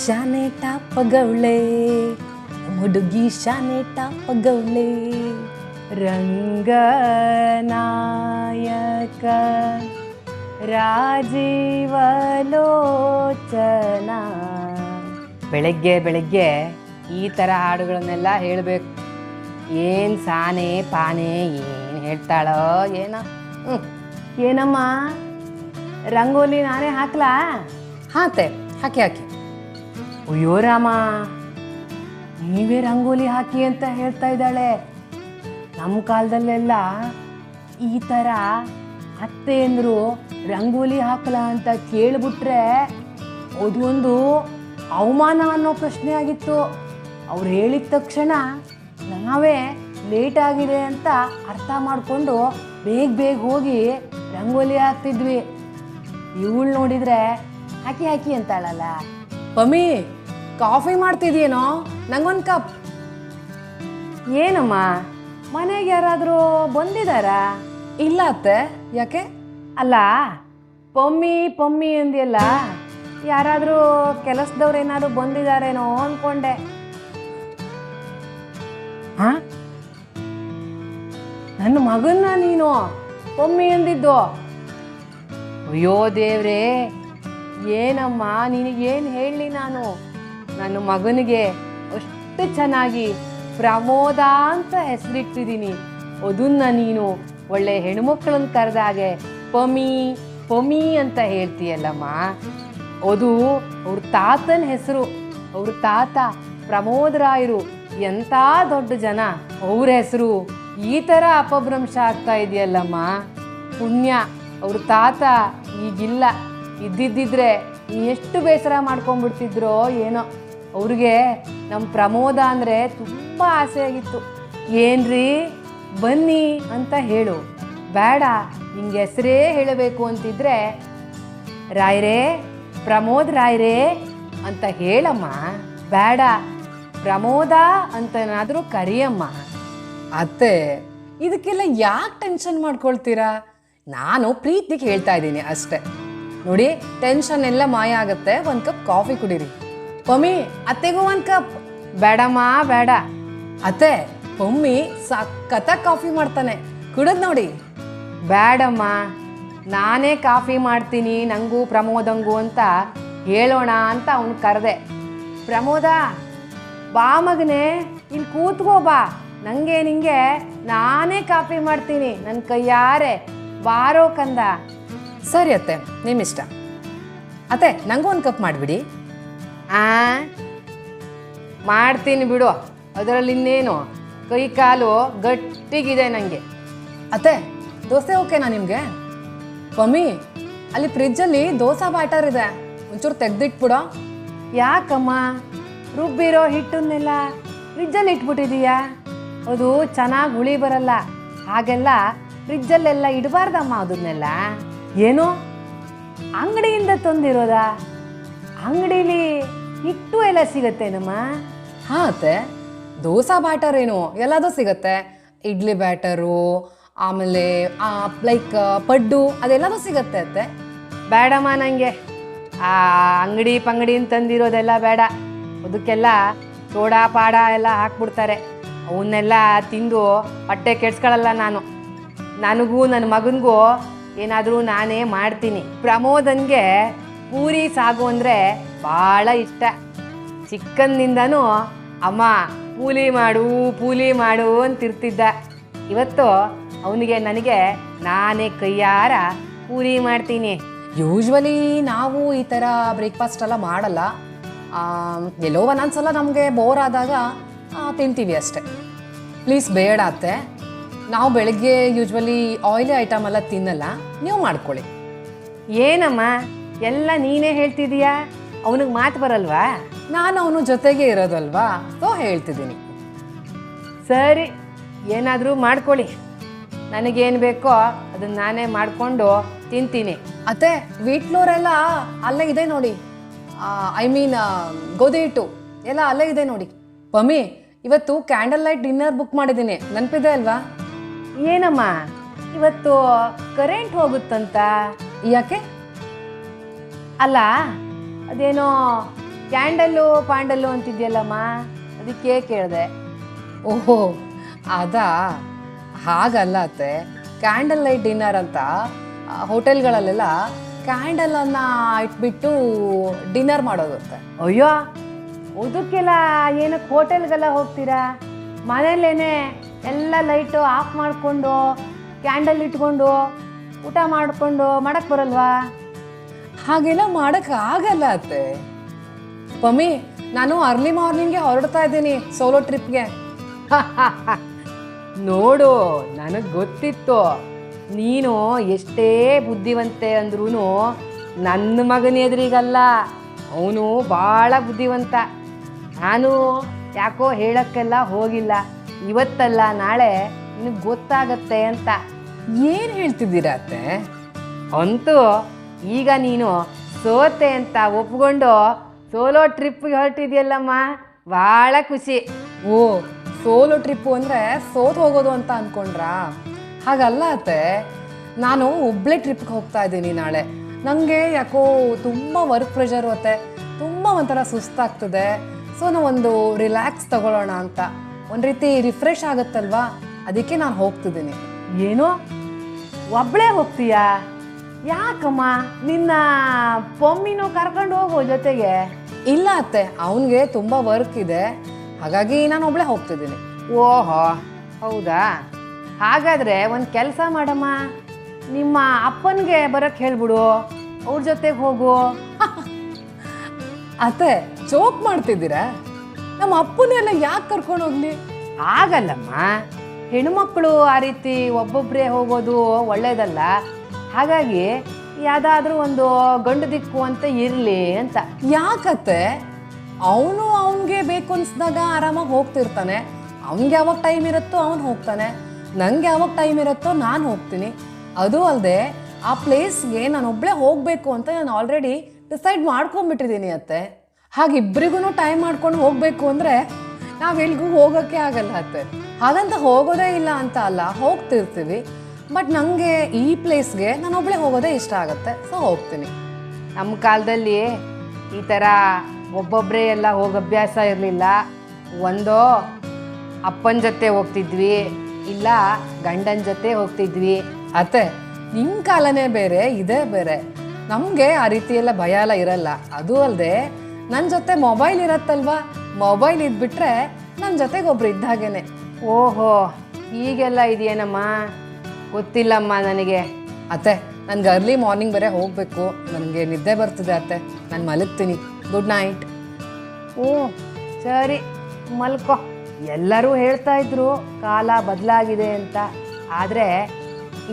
ಶಾನೆ ಪಗೌಳೆ ಹುಡುಗಿ ಶಾನೆ ಟಾಪಗೌಳೆ ರಂಗನಾಯಕ ರಾಜೀವಲೋಚನ ಬೆಳಗ್ಗೆ ಬೆಳಗ್ಗೆ ಈ ಥರ ಹಾಡುಗಳನ್ನೆಲ್ಲ ಹೇಳಬೇಕು. ಏನು ಸಾನೆ ಪಾನೆ, ಏನು ಹೇಳ್ತಾಳೋ ಏನ. ಏನಮ್ಮ? ರಂಗೋಲಿ ನಾನೇ ಹಾಕ್ಲಾ? ಹಾತೆ ಹಾಕಿ ಹಾಕಿ. ಅಯ್ಯೋ ರಾಮ ನೀವೇ ರಂಗೋಲಿ ಹಾಕಿ ಅಂತ ಹೇಳ್ತಾ ಇದ್ದಾಳೆ. ನಮ್ಮ ಕಾಲದಲ್ಲೆಲ್ಲ ಈ ಥರ ಅತ್ತೆಯಂದರು ರಂಗೋಲಿ ಹಾಕಲ ಅಂತ ಕೇಳಿಬಿಟ್ರೆ ಅದು ಒಂದು ಅವಮಾನ ಅನ್ನೋ ಪ್ರಶ್ನೆ ಆಗಿತ್ತು. ಅವ್ರು ಹೇಳಿದ ತಕ್ಷಣ ನಾವೇ ಲೇಟ್ ಆಗಿದೆ ಅಂತ ಅರ್ಥ ಮಾಡಿಕೊಂಡು ಬೇಗ ಬೇಗ ಹೋಗಿ ರಂಗೋಲಿ ಹಾಕ್ತಿದ್ವಿ. ಇವಳು ನೋಡಿದ್ರೆ ಹಾಕಿ ಹಾಕಿ ಅಂತಾಳಲ್ಲ. ಪಮ್ಮಿ ಕಾಫಿ ಮಾಡ್ತಿದ್ಯೇನೋ? ನಂಗೊಂದು ಕಪ್. ಏನಮ್ಮ? ಮನೆಗೆ ಯಾರಾದರೂ ಬಂದಿದ್ದಾರಾ ಇಲ್ಲ ಅತ್ತೆ. ಯಾಕೆ? ಅಲ್ಲ ಪಮ್ಮಿ ಪಮ್ಮಿ ಅಂದಿಯಲ್ಲ ಯಾರಾದರೂ ಕೆಲಸದವ್ರು ಏನಾದರೂ ಬಂದಿದ್ದಾರೇನೋ ಅಂದ್ಕೊಂಡೆ ಹಾ ನನ್ನ ಮಗನ್ನ ನೀನು? ಪಮ್ಮಿ ಅಂದಿದ್ದು? ಅಯ್ಯೋ ದೇವ್ರೇ ಏನಮ್ಮ ನಿನಗೇನು ಹೇಳಲಿ ನಾನು? ನನ್ನ ಮಗನಿಗೆ ಅಷ್ಟು ಚೆನ್ನಾಗಿ ಪ್ರಮೋದ ಅಂತ ಹೆಸರಿಟ್ಟಿದ್ದೀನಿ. ಅದನ್ನ ನೀನು ಒಳ್ಳೆ ಹೆಣ್ಮಕ್ಳನ್ನ ಕರೆದಾಗೆ ಪಮಿ ಪಮಿ ಅಂತ ಹೇಳ್ತೀಯಲ್ಲಮ್ಮ. ಅದು ಅವ್ರ ತಾತನ ಹೆಸರು, ಅವ್ರ ತಾತ ಪ್ರಮೋದರಾಯರು ಎಂಥ ದೊಡ್ಡ ಜನ, ಅವ್ರ ಹೆಸರು ಈ ಥರ ಅಪಭ್ರಂಶ ಆಗ್ತಾ ಇದೆಯಲ್ಲಮ್ಮ. ಪುಣ್ಯ, ಅವ್ರ ತಾತ ಈಗಿಲ್ಲ. ಇದ್ದಿದ್ದಿದ್ರೆ ಎಷ್ಟು ಬೇಸರ ಮಾಡ್ಕೊಂಡ್ಬಿಡ್ತಿದ್ರೋ ಏನೋ. ಅವ್ರಿಗೆ ನಮ್ಮ ಪ್ರಮೋದ ಅಂದರೆ ತುಂಬ ಆಸೆ ಆಗಿತ್ತು ಏನ್ರಿ? ಬನ್ನಿ ಅಂತ ಹೇಳು. ಬೇಡ, ನಿಂಗೆ ಹೆಸರೇ ಹೇಳಬೇಕು ಅಂತಿದ್ರೆ, ರಾಯ್ರೇ, ಪ್ರಮೋದ್ ರಾಯ್ರೇ ಅಂತ ಹೇಳಮ್ಮ. ಬೇಡ, ಪ್ರಮೋದ ಅಂತನಾದರೂ ಕರಿಯಮ್ಮ. ಅತ್ತೆ, ಇದಕ್ಕೆಲ್ಲ ಯಾಕೆ ಟೆನ್ಷನ್ ಮಾಡ್ಕೊಳ್ತೀರಾ? ನಾನು ಪ್ರೀತಿಗೆ ಹೇಳ್ತಾ ಇದ್ದೀನಿ ಅಷ್ಟೇ. ನೋಡಿ ಟೆನ್ಷನ್ ಎಲ್ಲ ಮಾಯ ಆಗುತ್ತೆ. ಒಂದು ಕಪ್ ಕಾಫಿ ಕುಡೀರಿ. ಪಮ್ಮಿ, ಅತ್ತೆಗೂ ಒಂದು ಕಪ್ ಬೇಡಮ್ಮ, ಬೇಡ. ಅತ್ತೆ, ಪಮ್ಮಿ ಸಖತ್ತ ಕಾಫಿ ಮಾಡ್ತಾನೆ. ಕುಡದ್ ನೋಡಿ. ಬೇಡಮ್ಮ, ನಾನೇ ಕಾಫಿ ಮಾಡ್ತೀನಿ, ನಂಗೂ ಪ್ರಮೋದಂಗು ಅಂತ ಹೇಳೋಣ ಅಂತ ಅವನು ಕರೆದೆ. ಪ್ರಮೋದ, ಬಾ ಮಗನೇ ಇಲ್ಲಿ ಕೂತ್ಕೋ ಬಾ. ನಂಗೆ, ನಿಂಗೆ ನಾನೇ ಕಾಫಿ ಮಾಡ್ತೀನಿ ನನ್ನ ಕೈಯಾರೆ. ಬಾರೋ ಕಂದ. ಸರಿ ಅತ್ತೆ, ನಿಮ್ಮಿಷ್ಟ. ಅತ್ತೆ, ನಂಗೂ ಒಂದು ಕಪ್ ಮಾಡಿಬಿಡಿ. ಆ? ಮಾಡ್ತೀನಿ ಬಿಡು. ಅದರಲ್ಲಿ ಇನ್ನೇನು? ಕೈ ಕಾಲು ಗಟ್ಟಿಗಿದೆ ನನಗೆ ಅತ್ತೆ ದೋಸೆ ಓಕೆನಾ ನಿಮಗೆ? ಮಮ್ಮಿ ಅಲ್ಲಿ ಫ್ರಿಜ್ಜಲ್ಲಿ ದೋಸೆ ಬ್ಯಾಟರ್ ಇದೆ. ಒಂಚೂರು ತೆಗ್ದಿಟ್ಬಿಡೋ. ಯಾಕಮ್ಮ? ರುಬ್ಬಿರೋ ಹಿಟ್ಟನ್ನೆಲ್ಲ ಫ್ರಿಜ್ಜಲ್ಲಿ ಇಟ್ಬಿಟ್ಟಿದೀಯಾ? ಅದು ಚೆನ್ನಾಗಿ ಹುಳಿ ಬರಲ್ಲ. ಹಾಗೆಲ್ಲ ಫ್ರಿಜ್ಜಲ್ಲೆಲ್ಲ ಇಡಬಾರ್ದಮ್ಮ ಅದನ್ನೆಲ್ಲ. ಏನು? ಅಂಗಡಿಯಿಂದ ತಂದಿರೋದಾ? ಅಂಗಡೀಲಿ ಹಿಟ್ಟು ಎಲ್ಲ ಸಿಗತ್ತೇನಮ್ಮ ಹಾಂ ಅತ್ತೆ. ದೋಸಾ ಬ್ಯಾಟರ್ ಏನು ಎಲ್ಲದೂ ಸಿಗತ್ತೆ. ಇಡ್ಲಿ ಬ್ಯಾಟರು ಆಮೇಲೆ ಲೈಕ್ ಪಡ್ಡು ಅದೆಲ್ಲದೂ ಸಿಗತ್ತೆ ಅತ್ತೆ. ಬೇಡಮ್ಮ ನನಗೆ ಆ ಅಂಗಡಿ ಪಂಗಡಿ ತಂದಿರೋದೆಲ್ಲ ಬೇಡ ಅದಕ್ಕೆಲ್ಲ ಸೋಡಾ ಪಾಡ ಎಲ್ಲ ಹಾಕ್ಬಿಡ್ತಾರೆ. ಅವನ್ನೆಲ್ಲ ತಿಂದು ಹೊಟ್ಟೆ ಕೆಡ್ಸ್ಕೊಳ್ಳಲ್ಲ ನಾನು. ನನಗೂ ನನ್ನ ಮಗನಿಗೂ ಏನಾದರೂ ನಾನೇ ಮಾಡ್ತೀನಿ. ಪ್ರಮೋದನ್ಗೆ ಪೂರಿ ಸಾಗು ಅಂದರೆ ಭಾಳ ಇಷ್ಟ. ಚಿಕ್ಕಂದಿಂದನೂ ಅಮ್ಮ ಪೂಲಿ ಮಾಡು ಪೂಲಿ ಮಾಡು ಅಂತಿರ್ತಿದ್ದ. ಇವತ್ತು ಅವನಿಗೆ ನನಗೆ ನಾನೇ ಕೈಯಾರ ಪೂರಿ ಮಾಡ್ತೀನಿ. ಯೂಶ್ವಲಿ ನಾವು ಈ ಥರ ಬ್ರೇಕ್ಫಾಸ್ಟ್ ಎಲ್ಲ ಮಾಡಲ್ಲ. ಎಲ್ಲೋ ಒಂದೊಂದ್ಸಲ ನಮಗೆ ಬೋರ್ ಆದಾಗ ತಿಂತೀವಿ ಅಷ್ಟೇ. ಪ್ಲೀಸ್ ಬೇಡ ಅತ್ತೆ. ನಾವು ಬೆಳಗ್ಗೆ ಯೂಶ್ವಲಿ ಆಯಿಲಿ ಐಟಮ್ ಎಲ್ಲ ತಿನ್ನಲ್ಲ. ನೀವು ಮಾಡ್ಕೊಳ್ಳಿ. ಏನಮ್ಮ? ಎಲ್ಲ ನೀನೇ ಹೇಳ್ತಿದೀಯಾ? ಅವನಿಗೆ ಮಾತು ಬರಲ್ವಾ? ನಾನು ಅವನು ಜೊತೆಗೆ ಇರೋದಲ್ವಾ? ಸೊ ಹೇಳ್ತಿದ್ದೀನಿ. ಸರಿ ಏನಾದರೂ ಮಾಡ್ಕೊಳ್ಳಿ. ನನಗೇನು ಬೇಕೋ ಅದನ್ನ ನಾನೇ ಮಾಡಿಕೊಂಡು ತಿಂತೀನಿ. ಅತ್ತೆ ವೀಟ್ ಫ್ಲೋರ್ ಎಲ್ಲ ಅಲ್ಲೇ ಇದೆ ನೋಡಿ. ಐ ಮೀನ್ ಗೋಧಿ ಹಿಟ್ಟು ಎಲ್ಲ ಅಲ್ಲೇ ಇದೆ ನೋಡಿ. ಪಮ್ಮಿ ಇವತ್ತು ಕ್ಯಾಂಡಲ್ ಲೈಟ್ ಡಿನ್ನರ್ ಬುಕ್ ಮಾಡಿದ್ದೀನಿ. ನೆನಪಿದೆ ಅಲ್ವಾ? ಏನಮ್ಮ? ಇವತ್ತು ಕರೆಂಟ್ ಹೋಗುತ್ತಂತ? ಯಾಕೆ? ಅಲ್ಲ ಅದೇನೋ ಕ್ಯಾಂಡಲ್ಲು ಪಾಂಡಲ್ಲು ಅಂತಿದ್ಯಲ್ಲಮ್ಮ? ಅದಕ್ಕೆ ಕೇಳಿದೆ. ಓಹೋ ಅದಾ ಹಾಗಲ್ಲ ಅತ್ತೆ. ಕ್ಯಾಂಡಲ್ ಲೈಟ್ ಡಿನ್ನರ್ ಅಂತ ಹೋಟೆಲ್ಗಳಲ್ಲೆಲ್ಲ ಕ್ಯಾಂಡಲನ್ನ ಇಟ್ಬಿಟ್ಟು ಡಿನ್ನರ್ ಮಾಡೋದು ಅತ್ತೆ. ಅಯ್ಯೋ ಅದಕ್ಕೆಲ್ಲ ಏನಕ್ಕೆ ಹೋಟೆಲ್ಗೆಲ್ಲ ಹೋಗ್ತೀರಾ? ಮನೇಲೇನೆ ಎಲ್ಲ ಲೈಟು ಆಫ್ ಮಾಡಿಕೊಂಡು ಕ್ಯಾಂಡಲ್ ಇಟ್ಕೊಂಡು ಊಟ ಮಾಡಿಕೊಂಡು ಮಾಡಕ್ಕೆ ಬರಲ್ವಾ? ಹಾಗೆಲ್ಲ ಮಾಡಕ್ ಆಗಲ್ಲ ಅತ್ತೆ. ಪಮ್ಮಿ ನಾನು ಅರ್ಲಿ ಮಾರ್ನಿಂಗ್ಗೆ ಹೊರಡ್ತಾ ಇದ್ದೀನಿ ಸೋಲೋ ಟ್ರಿಪ್ಗೆ. ನೋಡು ನನಗೆ ಗೊತ್ತಿತ್ತು. ನೀನು ಎಷ್ಟೇ ಬುದ್ಧಿವಂತೆ ಅಂದ್ರೂ ನನ್ನ ಮಗನ ಎದುರಿಗಲ್ಲ ಅವನು ಭಾಳ ಬುದ್ಧಿವಂತ. ನಾನು ಯಾಕೋ ಹೇಳಕ್ಕೆಲ್ಲ ಹೋಗಿಲ್ಲ. ಇವತ್ತಲ್ಲ ನಾಳೆ ನಿನಗೆ ಗೊತ್ತಾಗತ್ತೆ ಅಂತ. ಏನು ಹೇಳ್ತಿದ್ದೀರಾ ಅತ್ತೆ? ಅಂತೂ ಈಗ ನೀನು ಸೋತೆ ಅಂತ ಒಪ್ಕೊಂಡು ಸೋಲೋ ಟ್ರಿಪ್ಗೆ ಹೊರಟಿದ್ಯಲ್ಲಮ್ಮ? ಭಾಳ ಖುಷಿ. ಓ ಸೋಲೋ ಟ್ರಿಪ್ಪು ಅಂದರೆ ಸೋತ್ ಹೋಗೋದು ಅಂತ ಅಂದ್ಕೊಂಡ್ರಾ ಹಾಗಲ್ಲ ಅತ್ತೆ. ನಾನು ಒಬ್ಬಳೇ ಟ್ರಿಪ್ಗೆ ಹೋಗ್ತಾ ಇದ್ದೀನಿ ನಾಳೆ. ನನಗೆ ಯಾಕೋ ತುಂಬ ವರ್ಕ್ ಪ್ರೆಷರ್ ಅತ್ತೆ. ತುಂಬ ಒಂಥರ ಸುಸ್ತಾಗ್ತದೆ. ಸೊ ನಾವು ಒಂದು ರಿಲ್ಯಾಕ್ಸ್ ತಗೊಳ್ಳೋಣ ಅಂತ. ಒಂದು ರೀತಿ ರಿಫ್ರೆಶ್ ಆಗುತ್ತಲ್ವಾ? ಅದಕ್ಕೆ ನಾನು ಹೋಗ್ತಿದ್ದೀನಿ. ಏನು? ಒಬ್ಬಳೇ ಹೋಗ್ತೀಯಾ? ಯಾಕಮ್ಮ? ನಿನ್ನ ಪೊಮ್ಮಿನೂ ಕರ್ಕೊಂಡು ಹೋಗೋ ಜೊತೆಗೆ. ಇಲ್ಲ ಅತ್ತೆ ಅವನಿಗೆ ತುಂಬ ವರ್ಕ್ ಇದೆ. ಹಾಗಾಗಿ ನಾನು ಒಬ್ಳೆ ಹೋಗ್ತಿದ್ದೀನಿ. ಓಹೋ ಹೌದಾ? ಹಾಗಾದ್ರೆ ಒಂದು ಕೆಲಸ ಮಾಡಮ್ಮ. ನಿಮ್ಮ ಅಪ್ಪನಿಗೆ ಬರಕ್ಕೆ ಹೇಳ್ಬಿಡು. ಅವ್ರ ಜೊತೆಗೆ ಹೋಗು. ಅತ್ತೆ ಜೋಕ್ ಮಾಡ್ತಿದ್ದೀರಾ? ನಮ್ಮ ಅಪ್ಪನೆಲ್ಲ ಯಾಕೆ ಕರ್ಕೊಂಡು ಹೋಗ್ಲಿ? ಆಗಲ್ಲಮ್ಮ. ಹೆಣ್ಮಕ್ಳು ಆ ರೀತಿ ಒಬ್ಬೊಬ್ಬರೇ ಹೋಗೋದು ಒಳ್ಳೇದಲ್ಲ. ಹಾಗಾಗಿ ಯಾವುದಾದ್ರೂ ಒಂದು ಗಂಡು ದಿಕ್ಕು ಅಂತ ಇರಲಿ ಅಂತ. ಯಾಕತ್ತೆ? ಅವನು ಅವನಿಗೆ ಬೇಕು ಅನ್ಸ್ದಾಗ ಆರಾಮಾಗಿ ಹೋಗ್ತಿರ್ತಾನೆ. ಅವ್ನಿಗೆ ಯಾವಾಗ ಟೈಮ್ ಇರುತ್ತೋ ಅವ್ನು ಹೋಗ್ತಾನೆ. ನಂಗೆ ಯಾವಾಗ ಟೈಮ್ ಇರುತ್ತೋ ನಾನು ಹೋಗ್ತೀನಿ. ಅದು ಅಲ್ಲದೆ ಆ ಪ್ಲೇಸ್ಗೆ ನಾನು ಒಬ್ಬಳೇ ಹೋಗಬೇಕು ಅಂತ ನಾನು ಆಲ್ರೆಡಿ ಡಿಸೈಡ್ ಮಾಡ್ಕೊಂಡ್ಬಿಟ್ಟಿದ್ದೀನಿ ಅತ್ತೆ. ಹಾಗೆ ಇಬ್ಬರಿಗೂ ಟೈಮ್ ಮಾಡ್ಕೊಂಡು ಹೋಗಬೇಕು ಅಂದರೆ ನಾವು ಎಲ್ಗೂ ಹೋಗೋಕ್ಕೆ ಆಗಲ್ಲ ಅತ್ತೆ. ಹಾಗಂತ ಹೋಗೋದೇ ಇಲ್ಲ ಅಂತ ಅಲ್ಲ, ಹೋಗ್ತಿರ್ತೀವಿ. ಬಟ್ ನನಗೆ ಈ ಪ್ಲೇಸ್ಗೆ ನಾನು ಒಬ್ಬಳೇ ಹೋಗೋದೇ ಇಷ್ಟ ಆಗುತ್ತೆ. ಸೊ ಹೋಗ್ತೀನಿ. ನಮ್ಮ ಕಾಲದಲ್ಲಿ ಈ ಥರ ಒಬ್ಬೊಬ್ಬರೇ ಎಲ್ಲ ಹೋಗೋ ಅಭ್ಯಾಸ ಇರಲಿಲ್ಲ. ಒಂದೋ ಅಪ್ಪನ ಜೊತೆ ಹೋಗ್ತಿದ್ವಿ ಇಲ್ಲ ಗಂಡನ ಜೊತೆ ಹೋಗ್ತಿದ್ವಿ. ಅತ್ತೆ ನಿಮ್ಮ ಕಾಲನೇ ಬೇರೆ ಇದೇ ಬೇರೆ. ನಮಗೆ ಆ ರೀತಿ ಎಲ್ಲ ಭಯ ಎಲ್ಲ ಇರಲ್ಲ. ಅದು ಅಲ್ಲದೆ ನನ್ನ ಜೊತೆ ಮೊಬೈಲ್ ಇರತ್ತಲ್ವಾ? ಮೊಬೈಲ್ ಇದ್ಬಿಟ್ರೆ ನನ್ನ ಜೊತೆಗೆ ಒಬ್ರು ಇದ್ದಾಗೇನೆ. ಓಹೋ ಈಗೆಲ್ಲ ಇದೆಯೇನಮ್ಮ? ಗೊತ್ತಿಲ್ಲಮ್ಮ ನನಗೆ. ಅತ್ತೆ, ನನ್ಗೆ ಅರ್ಲಿ ಮಾರ್ನಿಂಗ್ ಬರೇ ಹೋಗಬೇಕು. ನನಗೆ ನಿದ್ದೆ ಬರ್ತಿದೆ ಅತ್ತೆ. ನಾನು ಮಲಗ್ತೀನಿ. ಗುಡ್ ನೈಟ್ ಓ, ಸರಿ. ಮಲ್ಕೋ. ಎಲ್ಲರೂ ಹೇಳ್ತಾ ಇದ್ರು ಕಾಲ ಬದಲಾಗಿದೆ ಅಂತ. ಆದರೆ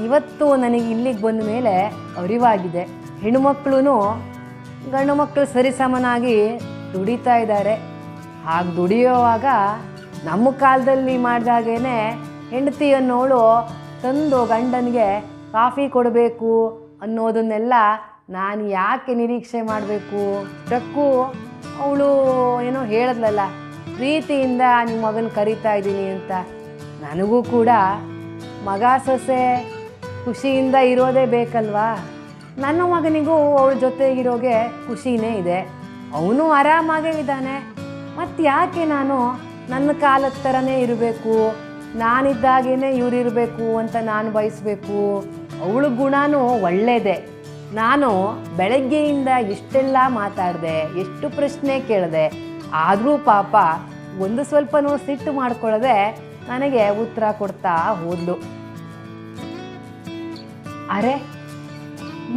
ಇವತ್ತು ನನಗೆ ಇಲ್ಲಿಗೆ ಬಂದ ಮೇಲೆ ಅರಿವಾಗಿದೆ. ಹೆಣ್ಣುಮಕ್ಕಳು ಗಂಡು ಮಕ್ಕಳು ಸರಿಸಮನಾಗಿ ದುಡಿತಾ ಇದ್ದಾರೆ. ಹಾಗೆ ದುಡಿಯೋವಾಗ ನಮ್ಮ ಕಾಲದಲ್ಲಿ ಮಾಡಿದಾಗೇನೆ ಹೆಂಡತಿ ಅನ್ನೋಳು ತಂದು ಗಂಡನಿಗೆ ಕಾಫಿ ಕೊಡಬೇಕು ಅನ್ನೋದನ್ನೆಲ್ಲ ನಾನು ಯಾಕೆ ನಿರೀಕ್ಷೆ ಮಾಡಬೇಕು? ಟಕ್ಕು ಅವಳು ಏನೋ ಹೇಳಿದ್ಲಲ್ಲ, ಪ್ರೀತಿಯಿಂದ ನಿಮ್ಮ ಮಗನ ಕರಿತಾ ಇದ್ದೀನಿ ಅಂತ. ನನಗೂ ಕೂಡ ಮಗ ಸೊಸೆ ಖುಷಿಯಿಂದ ಇರೋದೇ ಬೇಕಲ್ವಾ? ನನ್ನ ಮಗನಿಗೂ ಅವಳ ಜೊತೆಗಿರೋಗೆ ಖುಷಿನೇ ಇದೆ. ಅವನು ಆರಾಮಾಗೇ ಇದ್ದಾನೆ. ಮತ್ತು ಯಾಕೆ ನಾನು ನನ್ನ ಕಾಲದ ಥರನೇ ಇರಬೇಕು? ನಾನಿದ್ದಾಗೇನೆ ಇವ್ರಿರ್ಬೇಕು ಅಂತ ನಾನು ಬಯಸಬೇಕು. ಅವಳ ಗುಣನೂ ಒಳ್ಳೆಯದೇ ನಾನು ಬೆಳಗ್ಗೆಯಿಂದ ಎಷ್ಟೆಲ್ಲ ಮಾತಾಡಿದೆ, ಎಷ್ಟು ಪ್ರಶ್ನೆ ಕೇಳಿದೆ, ಆದರೂ ಪಾಪ ಒಂದು ಸ್ವಲ್ಪನೂ ಸಿಟ್ಟು ಮಾಡ್ಕೊಳ್ಳದೆ ನನಗೆ ಉತ್ತರ ಕೊಡ್ತಾ ಹೋದ್ಲು. ಅರೆ,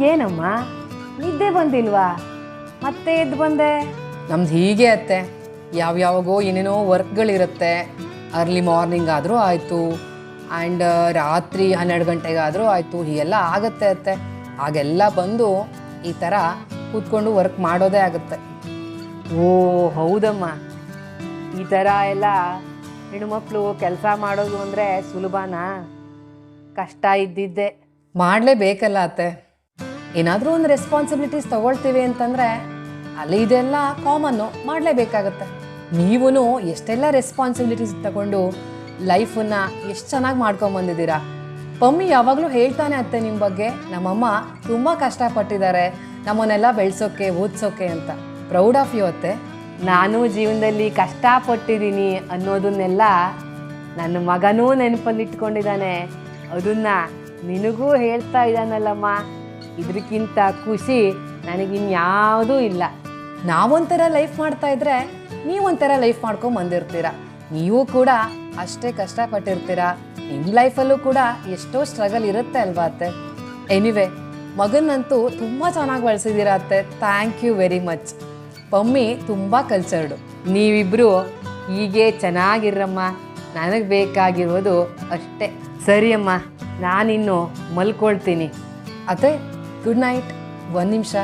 ಏನಮ್ಮ? ನಿದ್ದೆ ಬಂದಿಲ್ವಾ? ಮತ್ತೆ ಎದ್ದು ಬಂದೆ? ನಮ್ದು ಹೀಗೆ ಅತ್ತೆ. ಯಾವ್ಯಾವಾಗೋ ಏನೇನೋ ವರ್ಕ್ಗಳಿರುತ್ತೆ ಅರ್ಲಿ ಮಾರ್ನಿಂಗ್ ಆದರೂ ಆಯಿತು. ಆ್ಯಂಡ್ ರಾತ್ರಿ ಹನ್ನೆರಡು ಗಂಟೆಗಾದರೂ ಆಯಿತು. ಹೀಗೆಲ್ಲ ಆಗುತ್ತೆ ಅತ್ತೆ. ಹಾಗೆಲ್ಲ ಬಂದು ಈ ಥರ ಕೂತ್ಕೊಂಡು ವರ್ಕ್ ಮಾಡೋದೇ ಆಗುತ್ತೆ. ಓ, ಹೌದಮ್ಮ. ಈ ಥರ ಎಲ್ಲ ಹೆಣ್ಮಕ್ಳು ಕೆಲಸ ಮಾಡೋದು ಅಂದರೆ ಸುಲಭನಾ? ಕಷ್ಟ ಇದ್ದಿದ್ದೆ. ಮಾಡಲೇಬೇಕಲ್ಲ ಅತ್ತೆ. ಏನಾದರೂ ಒಂದು ರೆಸ್ಪಾನ್ಸಿಬಿಲಿಟೀಸ್ ತಗೊಳ್ತೀವಿ ಅಂತಂದರೆ ಅಲ್ಲಿ ಇದೆಲ್ಲ ಕಾಮನ್ನು ಮಾಡಲೇಬೇಕಾಗತ್ತೆ. ನೀವೂ ಎಷ್ಟೆಲ್ಲ ರೆಸ್ಪಾನ್ಸಿಬಿಲಿಟೀಸ್ ತಗೊಂಡು ಲೈಫನ್ನು ಎಷ್ಟು ಚೆನ್ನಾಗಿ ಮಾಡ್ಕೊಂಬಂದಿದ್ದೀರಾ? ಪಮ್ಮಿ ಯಾವಾಗಲೂ ಹೇಳ್ತಾನೆ ಅತ್ತೆ ನಿಮ್ಮ ಬಗ್ಗೆ, ನಮ್ಮಮ್ಮ ತುಂಬ ಕಷ್ಟಪಟ್ಟಿದ್ದಾರೆ, ನಮ್ಮನ್ನೆಲ್ಲ ಬೆಳೆಸೋಕ್ಕೆ ಓದಿಸೋಕೆ ಅಂತ. ಪ್ರೌಡ್ ಆಫ್ ಯು ಅತ್ತೆ. ನಾನು ಜೀವನದಲ್ಲಿ ಕಷ್ಟಪಟ್ಟಿದ್ದೀನಿ ಅನ್ನೋದನ್ನೆಲ್ಲ ನನ್ನ ಮಗನೂ ನೆನಪಲ್ಲಿಟ್ಕೊಂಡಿದ್ದಾನೆ. ಅದನ್ನ ನಿನಗೂ ಹೇಳ್ತಾ ಇದ್ದಾನಲ್ಲಮ್ಮ. ಇದಕ್ಕಿಂತ ಖುಷಿ ನನಗಿನ್ಯಾವುದೂ ಇಲ್ಲ. ನಾವೊಂಥರ ಲೈಫ್ ಮಾಡ್ತಾ ಇದ್ರೆ ನೀವೊಂಥರ ಲೈಫ್ ಮಾಡ್ಕೊಂಡ್ ಬಂದಿರ್ತೀರ. ನೀವು ಕೂಡ ಅಷ್ಟೇ ಕಷ್ಟಪಟ್ಟಿರ್ತೀರ. ನಿಮ್ಮ ಲೈಫಲ್ಲೂ ಕೂಡ ಎಷ್ಟೋ ಸ್ಟ್ರಗಲ್ ಇರುತ್ತೆ ಅಲ್ವಾ ಅತ್ತೆ? ಎನಿವೆ ಮಗನಂತೂ ತುಂಬ ಚೆನ್ನಾಗಿ ಬೆಳೆಸಿದ್ದೀರ ಅತ್ತೆ. Thank you very much Pammi ತುಂಬ ಕಲ್ಚರ್ಡು ನೀವಿಬ್ರು ಹೀಗೆ ಚೆನ್ನಾಗಿರಮ್ಮ ನನಗೆ ಬೇಕಾಗಿರೋದು ಅಷ್ಟೇ. ಸರಿ ಅಮ್ಮ, ನಾನಿನ್ನು ಮಲ್ಕೊಳ್ತೀನಿ. ಅತ್ತೆ ಗುಡ್ ನೈಟ್ ಒಂದು ನಿಮಿಷ.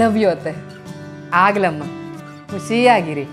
ಲವ್ ಯು ಅತ್ತೆ. ಆಗ್ಲಮ್ಮ. ಖುಷಿಯಾಗಿರಿ.